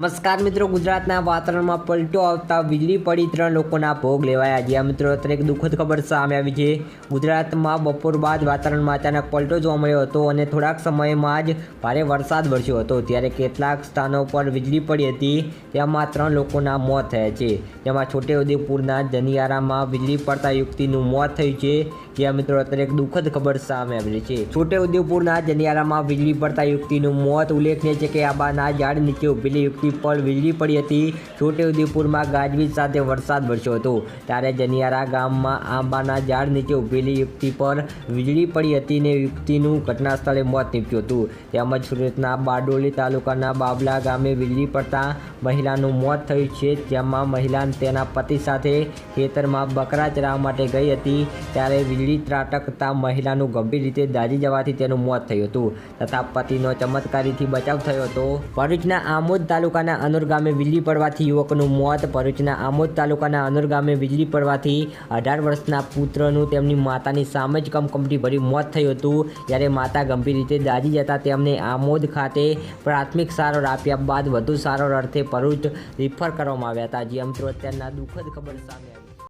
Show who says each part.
Speaker 1: નમસ્કાર મિત્રો, ગુજરાતના વાતાવરણમાં પલટો આવતા વીજળી પડી ત્રણ લોકોના ભોગ લેવાયા. જ્યાં મિત્રો, અત્યારે એક દુઃખદ ખબર સામે આવી છે. ગુજરાતમાં બપોર બાદ વાતાવરણમાં અચાનક પલટો જોવા મળ્યો હતો અને થોડાક સમયમાં જ ભારે વરસાદ વરસ્યો હતો. ત્યારે કેટલાક સ્થાનો પર વીજળી પડી હતી. તેમાં ત્રણ લોકોના મોત થયા છે. જેમાં છોટેઉદેપુરના જનિયારામાં વીજળી પડતા યુવતીનું મોત થયું છે. જ્યાં મિત્રો, અત્યારે એક દુઃખદ ખબર સામે આવી છે. છોટેઉદેપુરના જનિયારામાં વીજળી પડતા યુવતીનું મોત ઉલ્લેખનીય છે કે આબાના ઝાડ નીચે ઉભેલી યુવતી પર વીજળી પડી હતી. છોટેઉદેપુરમાં ગાજવીજ સાથે વરસાદ વરસ્યો હતો. ત્યારે જનિયારા ગામમાં આંબાના ઝાડ નીચે ઉભેલી યુવતી પર વીજળી પડી હતી ને ઘટના સ્થળે મોત નીપજ્યું હતું. તેમજ સુરતના બારડોલી તાલુકાના બાબલા ગામે વીજળી પડતા મહિલાનું મોત થયું છે. જેમાં મહિલા તેના પતિ સાથે ખેતરમાં બકરા ચરાવવા માટે ગઈ હતી. ત્યારે વીજળી ત્રાટકતા મહિલાનું ગંભીર રીતે દાજી જવાથી તેનું મોત થયું હતું. તથા પતિનો ચમત્કારીથી બચાવ થયો હતો. ભરૂચના આમોદ તાલુકાના અનુરગામે વીજળી પડવાથી યુવકનું મોત. ભરૂચના આમોદ તાલુકાના અનુરગામે વીજળી પડવાથી અઢાર વર્ષના પુત્રનું તેમની માતાની સામે જ કમકમટી ભર્યું મોત થયું હતું. જ્યારે માતા ગંભીર રીતે દાજી જતા તેમને આમોદ ખાતે પ્રાથમિક સારવાર આપ્યા બાદ વધુ સારવાર અર્થે ભરૂચ રિફર કરવામાં આવ્યા હતા. જે મિત્રો અત્યારના દુઃખદ ખબર સામે આવી.